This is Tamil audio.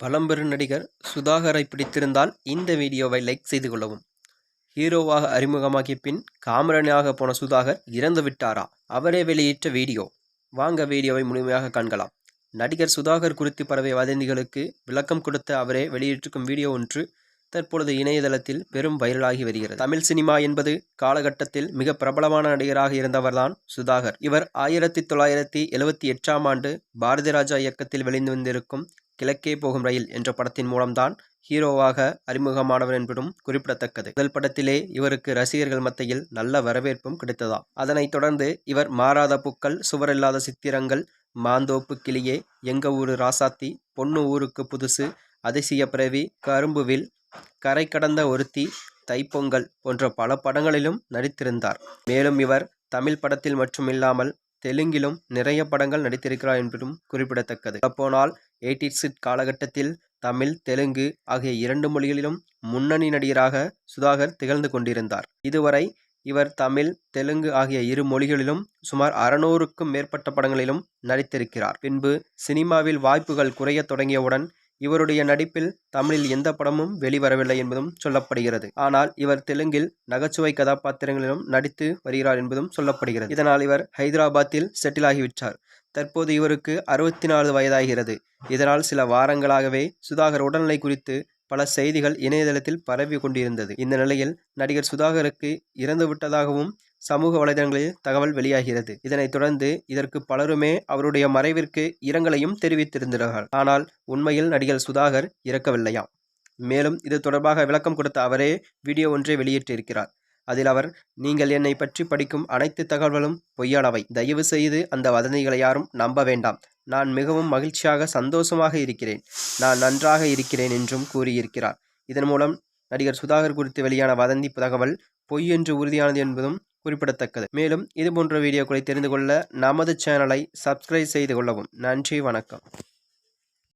பழம்பெரும் நடிகர் சுதாகரை பிடித்திருந்தால் இந்த வீடியோவை லைக் செய்து கொள்ளவும். ஹீரோவாக அறிமுகமாகிய பின் காமரனாக போன சுதாகர் இறந்து விட்டாரா? அவரே வெளியிட்ட வீடியோ. வாங்க வீடியோவை முழுமையாக காண்கலாம். நடிகர் சுதாகர் குறித்து பரவிய வதந்திகளுக்கு விளக்கம் கொடுத்த அவரே வெளியிட்டிருக்கும் வீடியோ ஒன்று தற்பொழுது இணையதளத்தில் பெரும் வைரலாகி வருகிறது. தமிழ் சினிமா என்பது காலகட்டத்தில் மிக பிரபலமான நடிகராக இருந்தவர்தான் சுதாகர். இவர் ஆயிரத்தி தொள்ளாயிரத்தி எழுவத்தி எட்டாம் ஆண்டு பாரதி ராஜா இயக்கத்தில் வெளிந்து வந்திருக்கும் கிழக்கே போகும் ரயில் என்ற படத்தின் மூலம்தான் ஹீரோவாக அறிமுகமானவர் என்பதும் குறிப்பிடத்தக்கது. முதல் படத்திலே இவருக்கு ரசிகர்கள் மத்தியில் நல்ல வரவேற்பும் கிடைத்ததா அதனைத் தொடர்ந்து இவர் மாறாத பூக்கள் சுவரில்லாத சித்திரங்கள் மாந்தோப்பு கிளியே எங்க ஊரு ராசாத்தி பொண்ணு ஊருக்கு புதுசு அதிசய பிறவி கரும்புவில் கரை கடந்த ஒருத்தி தைப்பொங்கல் போன்ற பல படங்களிலும் நடித்திருந்தார். மேலும் இவர் தமிழ் படத்தில் மட்டுமில்லாமல் தெலுங்கிலும் நிறைய படங்கள் நடித்திருக்கிறார் என்பதும் குறிப்பிடத்தக்கது. அப்போனால் எயிட்டிஸ் காலகட்டத்தில் தமிழ் தெலுங்கு ஆகிய இரண்டு மொழிகளிலும் முன்னணி நடிகராக சுதாகர் திகழ்ந்து கொண்டிருந்தார். இதுவரை இவர் தமிழ் தெலுங்கு ஆகிய இரு மொழிகளிலும் சுமார் அறுநூறுக்கும் மேற்பட்ட படங்களிலும் நடித்திருக்கிறார். பின்பு சினிமாவில் வாய்ப்புகள் குறைய தொடங்கியவுடன் இவருடைய நடிப்பில் தமிழில் எந்த படமும் வெளிவரவில்லை என்பதும் சொல்லப்படுகிறது. ஆனால் இவர் தெலுங்கில் நகைச்சுவை கதாபாத்திரங்களிலும் நடித்து வருகிறார் என்பதும் சொல்லப்படுகிறது. இதனால் இவர் ஹைதராபாத்தில் செட்டில் ஆகிவிட்டார். தற்போது இவருக்கு அறுபத்தி நாலு வயதாகிறது. இதனால் சில வாரங்களாகவே சுதாகர் உடல்நிலை குறித்து பல செய்திகள் இணையதளத்தில் பரவி கொண்டிருந்தது இந்த நிலையில் நடிகர் சுதாகருக்கு இறந்து விட்டதாகவும் சமூக வலைதளங்களில் தகவல் வெளியாகிறது. இதனைத் தொடர்ந்து இதற்கு பலருமே அவருடைய மறைவிற்கு இரங்கலையும் தெரிவித்திருந்தார்கள். ஆனால் உண்மையில் நடிகர் சுதாகர் இறக்கவில்லையாம் மேலும் இது தொடர்பாக விளக்கம் கொடுத்த அவரே வீடியோ ஒன்றை வெளியிட்டிருக்கிறார். அதில் அவர் நீங்கள் என்னை பற்றி படிக்கும் அனைத்து தகவல்களும் பொய்யானவை. தயவு செய்து அந்த வதந்திகளை யாரும் நம்ப வேண்டாம். நான் மிகவும் மகிழ்ச்சியாக சந்தோஷமாக இருக்கிறேன். நான் நன்றாக இருக்கிறேன் என்றும் கூறியிருக்கிறார். இதன் மூலம் நடிகர் சுதாகர் குறித்து வெளியான வதந்தி தகவல் பொய் என்று உறுதியானது என்பதும் குறிப்பிடத்தக்கது. மேலும் இதுபோன்ற வீடியோக்களை தெரிந்து கொள்ள நமது சேனலை சப்ஸ்கிரைப் செய்து கொள்ளவும். நன்றி வணக்கம்.